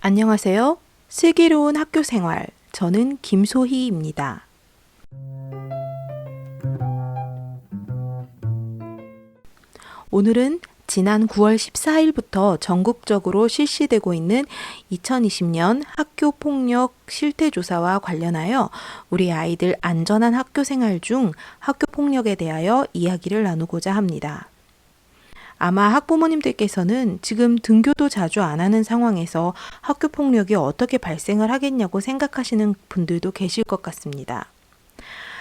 안녕하세요. 슬기로운 학교 생활. 저는 김소희입니다. 오늘은 지난 9월 14일부터 전국적으로 실시되고 있는 2020년 학교 폭력 실태 조사와 관련하여 우리 아이들 안전한 학교 생활 중 학교 폭력에 대하여 이야기를 나누고자 합니다. 아마 학부모님들께서는 지금 등교도 자주 안 하는 상황에서 학교 폭력이 어떻게 발생을 하겠냐고 생각하시는 분들도 계실 것 같습니다.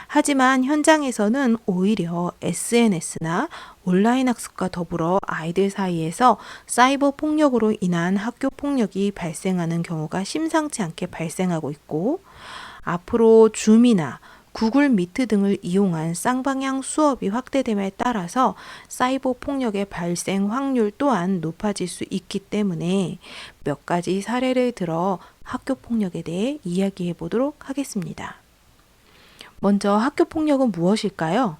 하지만 현장에서는 오히려 SNS나 온라인 학습과 더불어 아이들 사이에서 사이버 폭력으로 인한 학교 폭력이 발생하는 경우가 심상치 않게 발생하고 있고 앞으로 줌이나 구글 미트 등을 이용한 쌍방향 수업이 확대됨에 따라서 사이버 폭력의 발생 확률 또한 높아질 수 있기 때문에 몇 가지 사례를 들어 학교 폭력에 대해 이야기해 보도록 하겠습니다. 먼저 학교 폭력은 무엇일까요?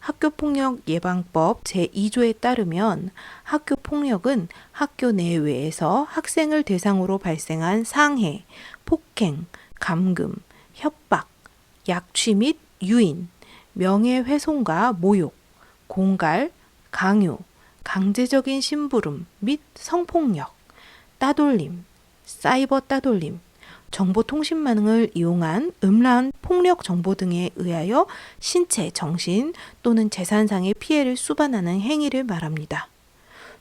학교 폭력 예방법 제2조에 따르면 학교 폭력은 학교 내외에서 학생을 대상으로 발생한 상해, 폭행, 감금, 협박, 약취 및 유인, 명예훼손과 모욕, 공갈, 강요, 강제적인 심부름 및 성폭력, 따돌림, 사이버 따돌림, 정보통신망을 이용한 음란 폭력 정보 등에 의하여 신체, 정신 또는 재산상의 피해를 수반하는 행위를 말합니다.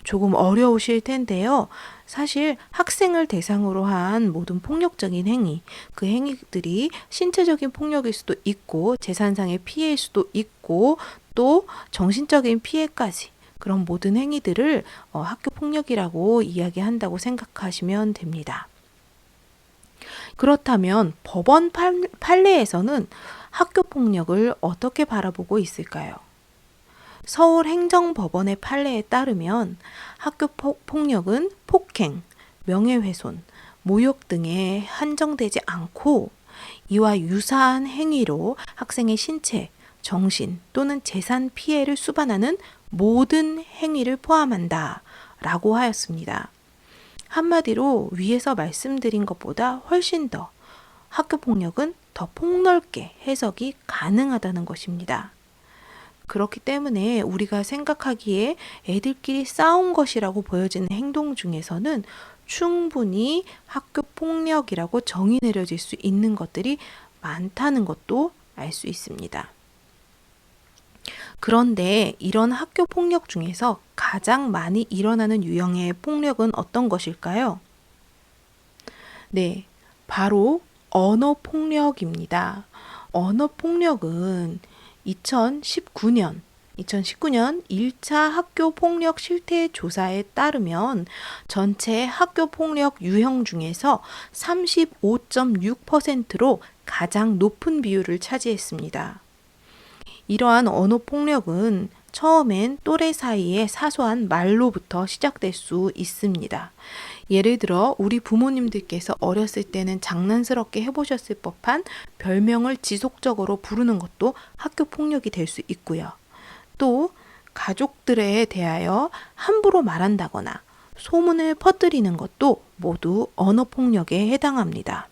조금 어려우실 텐데요. 사실 학생을 대상으로 한 모든 폭력적인 행위, 그 행위들이 신체적인 폭력일 수도 있고, 재산상의 피해일 수도 있고, 또 정신적인 피해까지 그런 모든 행위들을 어, 학교 폭력이라고 이야기한다고 생각하시면 됩니다. 그렇다면 법원 판례에서는 학교 폭력을 어떻게 바라보고 있을까요? 서울행정법원의 판례에 따르면 학교 폭력은 폭행, 명예훼손, 모욕 등에 한정되지 않고 이와 유사한 행위로 학생의 신체, 정신 또는 재산 피해를 수반하는 모든 행위를 포함한다 라고 하였습니다. 한마디로 위에서 말씀드린 것보다 훨씬 더 학교 폭력은 더 폭넓게 해석이 가능하다는 것입니다. 그렇기 때문에 우리가 생각하기에 애들끼리 싸운 것이라고 보여지는 행동 중에서는 충분히 학교 폭력이라고 정의 내려질 수 있는 것들이 많다는 것도 알 수 있습니다. 그런데 이런 학교 폭력 중에서 가장 많이 일어나는 유형의 폭력은 어떤 것일까요? 네, 바로 언어 폭력입니다. 언어 폭력은 2019년 2019년 1차 학교 폭력 실태 조사에 따르면 전체 학교 폭력 유형 중에서 35.6%로 가장 높은 비율을 차지했습니다. 이러한 언어 폭력은 처음엔 또래 사이의 사소한 말로부터 시작될 수 있습니다. 예를 들어 우리 부모님들께서 어렸을 때는 장난스럽게 해보셨을 법한 별명을 지속적으로 부르는 것도 학교 폭력이 될 수 있고요. 또 가족들에 대하여 함부로 말한다거나 소문을 퍼뜨리는 것도 모두 언어 폭력에 해당합니다.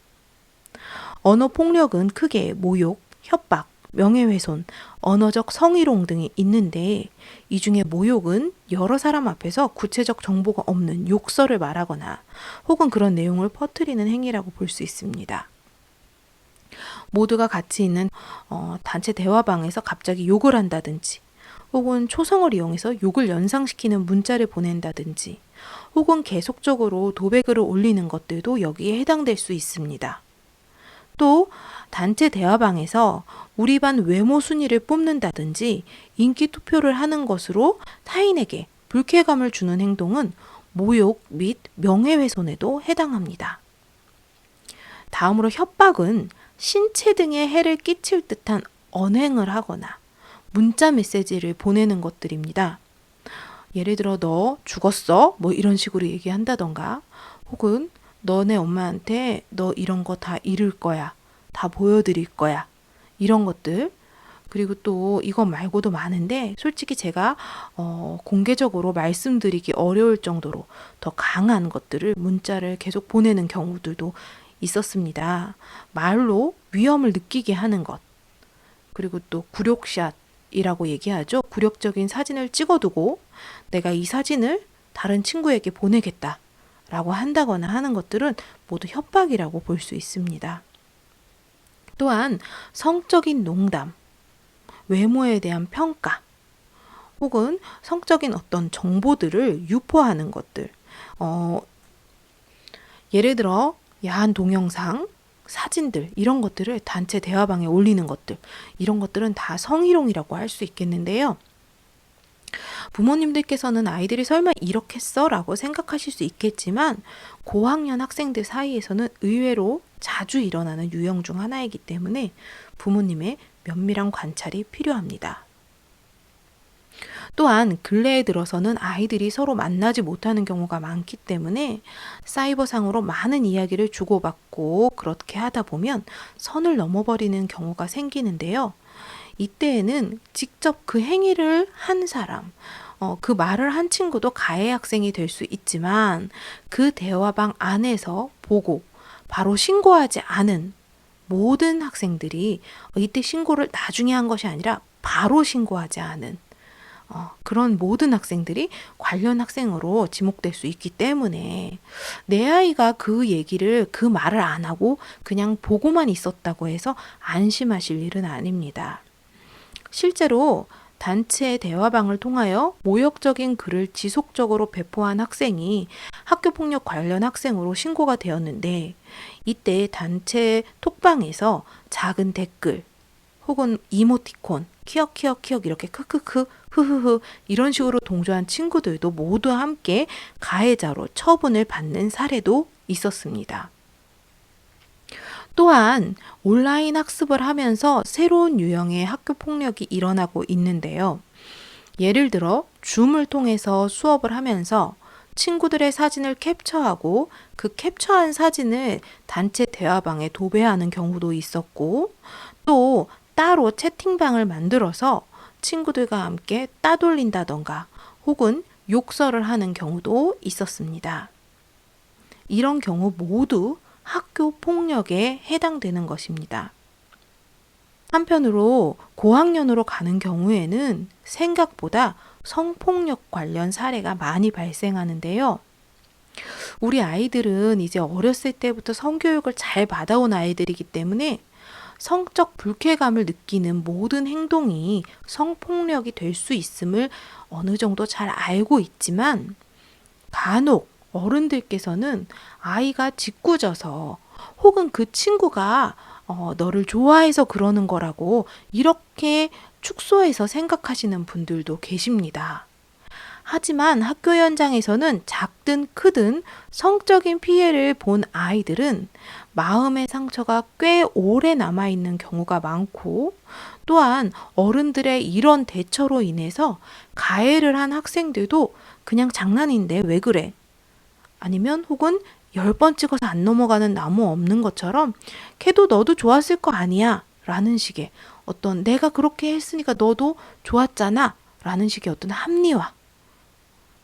언어 폭력은 크게 모욕, 협박, 명예훼손, 언어적 성희롱 등이 있는데 이 중에 모욕은 여러 사람 앞에서 구체적 정보가 없는 욕설을 말하거나 혹은 그런 내용을 퍼뜨리는 행위라고 볼 수 있습니다. 모두가 같이 있는 어, 단체 대화방에서 갑자기 욕을 한다든지 혹은 초성을 이용해서 욕을 연상시키는 문자를 보낸다든지 혹은 계속적으로 도배글을 올리는 것들도 여기에 해당될 수 있습니다. 또 단체 대화방에서 우리 반 외모 순위를 뽑는다든지 인기 투표를 하는 것으로 타인에게 불쾌감을 주는 행동은 모욕 및 명예훼손에도 해당합니다. 다음으로 협박은 신체 등에 해를 끼칠 듯한 언행을 하거나 문자 메시지를 보내는 것들입니다. 예를 들어 너 죽었어? 뭐 이런 식으로 얘기한다던가 혹은 너네 엄마한테 너 이런 거다 잃을 거야. 다 보여드릴 거야. 이런 것들. 그리고 또 이것 말고도 많은데 솔직히 제가 어, 공개적으로 말씀드리기 어려울 정도로 더 강한 것들을 문자를 계속 보내는 경우들도 있었습니다. 말로 위험을 느끼게 하는 것. 그리고 또 굴욕샷이라고 얘기하죠. 굴욕적인 사진을 찍어두고 내가 이 사진을 다른 친구에게 보내겠다. 라고 한다거나 하는 것들은 모두 협박이라고 볼 수 있습니다. 또한 성적인 농담, 외모에 대한 평가, 혹은 성적인 어떤 정보들을 유포하는 것들, 어, 예를 들어 야한 동영상, 사진들 이런 것들을 단체 대화방에 올리는 것들 이런 것들은 다 성희롱이라고 할 수 있겠는데요. 부모님들께서는 아이들이 설마 이렇게 써 라고 생각하실 수 있겠지만 고학년 학생들 사이에서는 의외로 자주 일어나는 유형 중 하나이기 때문에 부모님의 면밀한 관찰이 필요합니다. 또한 근래에 들어서는 아이들이 서로 만나지 못하는 경우가 많기 때문에 사이버상으로 많은 이야기를 주고받고 그렇게 하다 보면 선을 넘어버리는 경우가 생기는데요. 이때에는 직접 그 행위를 한 사람, 어, 그 말을 한 친구도 가해 학생이 될 수 있지만 그 대화방 안에서 보고 바로 신고하지 않은 모든 학생들이 이때 신고를 나중에 한 것이 아니라 바로 신고하지 않은 어, 그런 모든 학생들이 관련 학생으로 지목될 수 있기 때문에 내 아이가 그 얘기를 그 말을 안 하고 그냥 보고만 있었다고 해서 안심하실 일은 아닙니다. 실제로 단체 대화방을 통하여 모욕적인 글을 지속적으로 배포한 학생이 학교폭력 관련 학생으로 신고가 되었는데 이때 단체 톡방에서 작은 댓글 혹은 이모티콘 키역 키역 키역 이렇게 크크크 흐흐흐 이런 식으로 동조한 친구들도 모두 함께 가해자로 처분을 받는 사례도 있었습니다. 또한 온라인 학습을 하면서 새로운 유형의 학교 폭력이 일어나고 있는데요. 예를 들어 줌을 통해서 수업을 하면서 친구들의 사진을 캡처하고 그 캡처한 사진을 단체 대화방에 도배하는 경우도 있었고 또 따로 채팅방을 만들어서 친구들과 함께 따돌린다던가 혹은 욕설을 하는 경우도 있었습니다. 이런 경우 모두 학교 폭력에 해당되는 것입니다. 한편으로 고학년으로 가는 경우에는 생각보다 성폭력 관련 사례가 많이 발생하는데요. 우리 아이들은 이제 어렸을 때부터 성교육을 잘 받아온 아이들이기 때문에 성적 불쾌감을 느끼는 모든 행동이 성폭력이 될 수 있음을 어느 정도 잘 알고 있지만 간혹 어른들께서는 아이가 짓궂어서 혹은 그 친구가 어, 너를 좋아해서 그러는 거라고 이렇게 축소해서 생각하시는 분들도 계십니다. 하지만 학교 현장에서는 작든 크든 성적인 피해를 본 아이들은 마음의 상처가 꽤 오래 남아있는 경우가 많고 또한 어른들의 이런 대처로 인해서 가해를 한 학생들도 그냥 장난인데 왜 그래? 아니면 혹은 열번 찍어서 안 넘어가는 나무 없는 것처럼 걔도 너도 좋았을 거 아니야 라는 식의 어떤 내가 그렇게 했으니까 너도 좋았잖아 라는 식의 어떤 합리화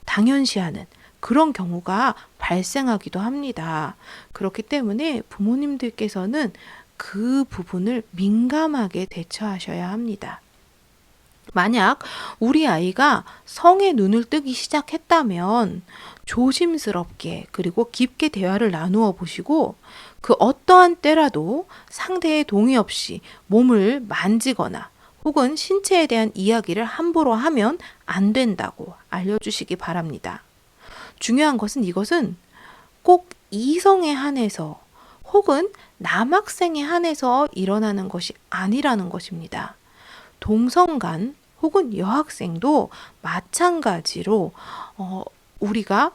당연시하는 그런 경우가 발생하기도 합니다. 그렇기 때문에 부모님들께서는 그 부분을 민감하게 대처하셔야 합니다. 만약 우리 아이가 성에 눈을 뜨기 시작했다면 조심스럽게 그리고 깊게 대화를 나누어 보시고 그 어떠한 때라도 상대의 동의 없이 몸을 만지거나 혹은 신체에 대한 이야기를 함부로 하면 안 된다고 알려주시기 바랍니다. 중요한 것은 이것은 꼭 이성에 한해서 혹은 남학생에 한해서 일어나는 것이 아니라는 것입니다. 동성 간 혹은 여학생도 마찬가지로 어, 우리가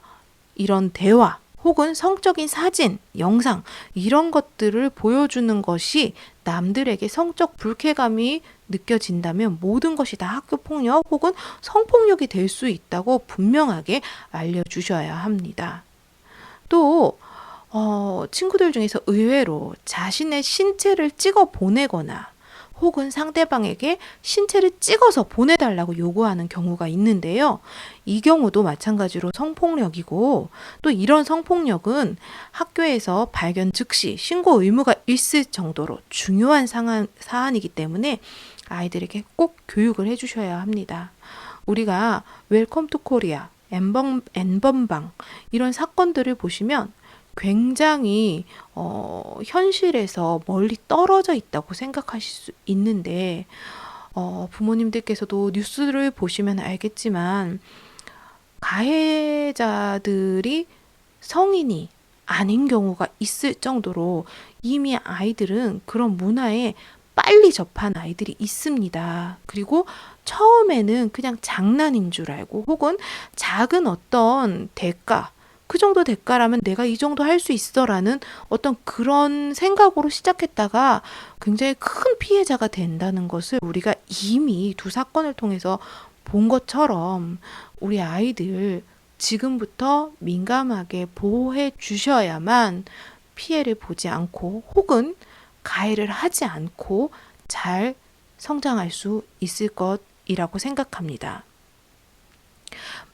이런 대화 혹은 성적인 사진, 영상 이런 것들을 보여주는 것이 남들에게 성적 불쾌감이 느껴진다면 모든 것이 다 학교 폭력 혹은 성폭력이 될 수 있다고 분명하게 알려주셔야 합니다. 또 어, 친구들 중에서 의외로 자신의 신체를 찍어 보내거나 혹은 상대방에게 신체를 찍어서 보내달라고 요구하는 경우가 있는데요. 이 경우도 마찬가지로 성폭력이고 또 이런 성폭력은 학교에서 발견 즉시 신고 의무가 있을 정도로 중요한 상한, 사안이기 때문에 아이들에게 꼭 교육을 해주셔야 합니다. 우리가 웰컴 투 코리아, 엠번방 이런 사건들을 보시면 굉장히 어, 현실에서 멀리 떨어져 있다고 생각하실 수 있는데 어, 부모님들께서도 뉴스를 보시면 알겠지만 가해자들이 성인이 아닌 경우가 있을 정도로 이미 아이들은 그런 문화에 빨리 접한 아이들이 있습니다. 그리고 처음에는 그냥 장난인 줄 알고 혹은 작은 어떤 대가, 그 정도 대가라면 내가 이 정도 할 수 있어라는 어떤 그런 생각으로 시작했다가 굉장히 큰 피해자가 된다는 것을 우리가 이미 두 사건을 통해서 본 것처럼 우리 아이들 지금부터 민감하게 보호해 주셔야만 피해를 보지 않고 혹은 가해를 하지 않고 잘 성장할 수 있을 것이라고 생각합니다.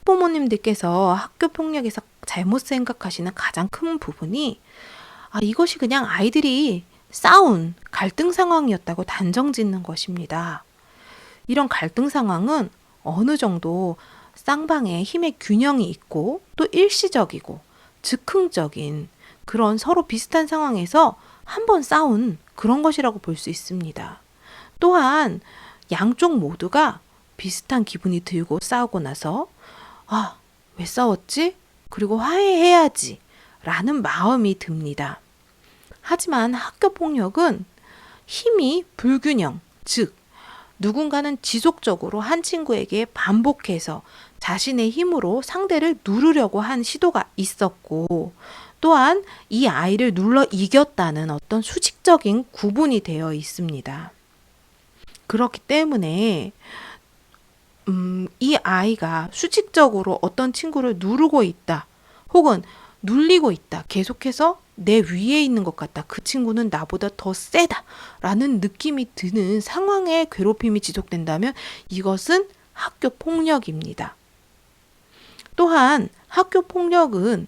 부모님들께서 학교 폭력에서 잘못 생각하시는 가장 큰 부분이 아, 이것이 그냥 아이들이 싸운 갈등 상황이었다고 단정 짓는 것입니다. 이런 갈등 상황은 어느 정도 쌍방의 힘의 균형이 있고 또 일시적이고 즉흥적인 그런 서로 비슷한 상황에서 한번 싸운 그런 것이라고 볼 수 있습니다. 또한 양쪽 모두가 비슷한 기분이 들고 싸우고 나서 아, 왜 싸웠지? 그리고 화해해야지. 라는 마음이 듭니다. 하지만 학교 폭력은 힘이 불균형, 즉, 누군가는 지속적으로 한 친구에게 반복해서 자신의 힘으로 상대를 누르려고 한 시도가 있었고, 또한 이 아이를 눌러 이겼다는 어떤 수직적인 구분이 되어 있습니다. 그렇기 때문에 음, 이 아이가 수직적으로 어떤 친구를 누르고 있다. 혹은 눌리고 있다. 계속해서 내 위에 있는 것 같다. 그 친구는 나보다 더 세다. 라는 느낌이 드는 상황의 괴롭힘이 지속된다면 이것은 학교 폭력입니다. 또한 학교 폭력은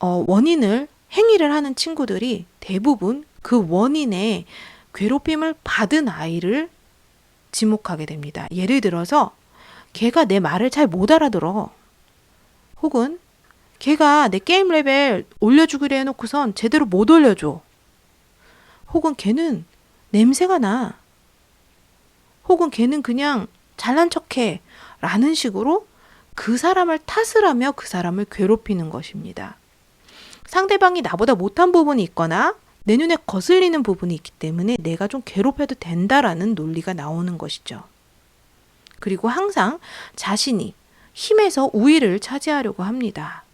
어, 원인을 행위를 하는 친구들이 대부분 그 원인의 괴롭힘을 받은 아이를 지목하게 됩니다. 예를 들어서 걔가 내 말을 잘 못 알아들어. 혹은 걔가 내 게임 레벨 올려주기로 해놓고선 제대로 못 올려줘. 혹은 걔는 냄새가 나. 혹은 걔는 그냥 잘난 척해. 라는 식으로 그 사람을 탓을 하며 그 사람을 괴롭히는 것입니다. 상대방이 나보다 못한 부분이 있거나 내 눈에 거슬리는 부분이 있기 때문에 내가 좀 괴롭혀도 된다라는 논리가 나오는 것이죠. 그리고 항상 자신이 힘에서 우위를 차지하려고 합니다.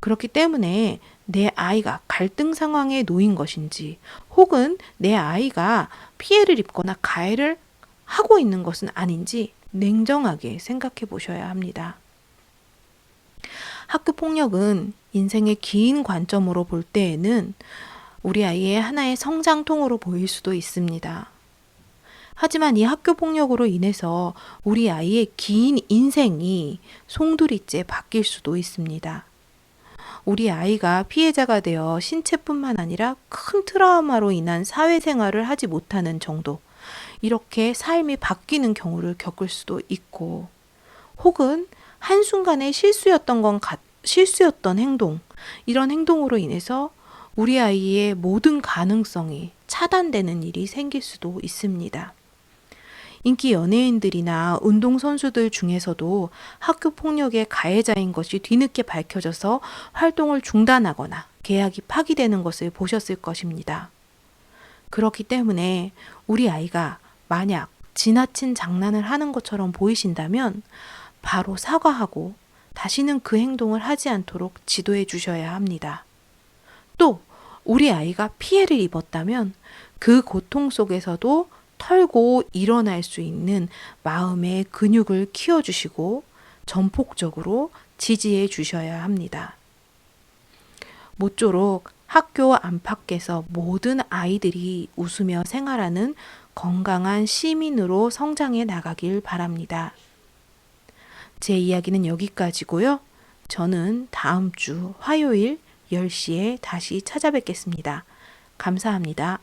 그렇기 때문에 내 아이가 갈등 상황에 놓인 것인지 혹은 내 아이가 피해를 입거나 가해를 하고 있는 것은 아닌지 냉정하게 생각해 보셔야 합니다. 학교 폭력은 인생의 긴 관점으로 볼 때에는 우리 아이의 하나의 성장통으로 보일 수도 있습니다. 하지만 이 학교 폭력으로 인해서 우리 아이의 긴 인생이 송두리째 바뀔 수도 있습니다. 우리 아이가 피해자가 되어 신체뿐만 아니라 큰 트라우마로 인한 사회생활을 하지 못하는 정도, 이렇게 삶이 바뀌는 경우를 겪을 수도 있고, 혹은 한순간에 실수였던 건 가, 실수였던 행동, 이런 행동으로 인해서 우리 아이의 모든 가능성이 차단되는 일이 생길 수도 있습니다. 인기 연예인들이나 운동선수들 중에서도 학교 폭력의 가해자인 것이 뒤늦게 밝혀져서 활동을 중단하거나 계약이 파기되는 것을 보셨을 것입니다. 그렇기 때문에 우리 아이가 만약 지나친 장난을 하는 것처럼 보이신다면 바로 사과하고 다시는 그 행동을 하지 않도록 지도해 주셔야 합니다. 또 우리 아이가 피해를 입었다면 그 고통 속에서도 털고 일어날 수 있는 마음의 근육을 키워주시고 전폭적으로 지지해 주셔야 합니다. 모쪼록 학교 안팎에서 모든 아이들이 웃으며 생활하는 건강한 시민으로 성장해 나가길 바랍니다. 제 이야기는 여기까지고요. 저는 다음 주 화요일 10시에 다시 찾아뵙겠습니다. 감사합니다.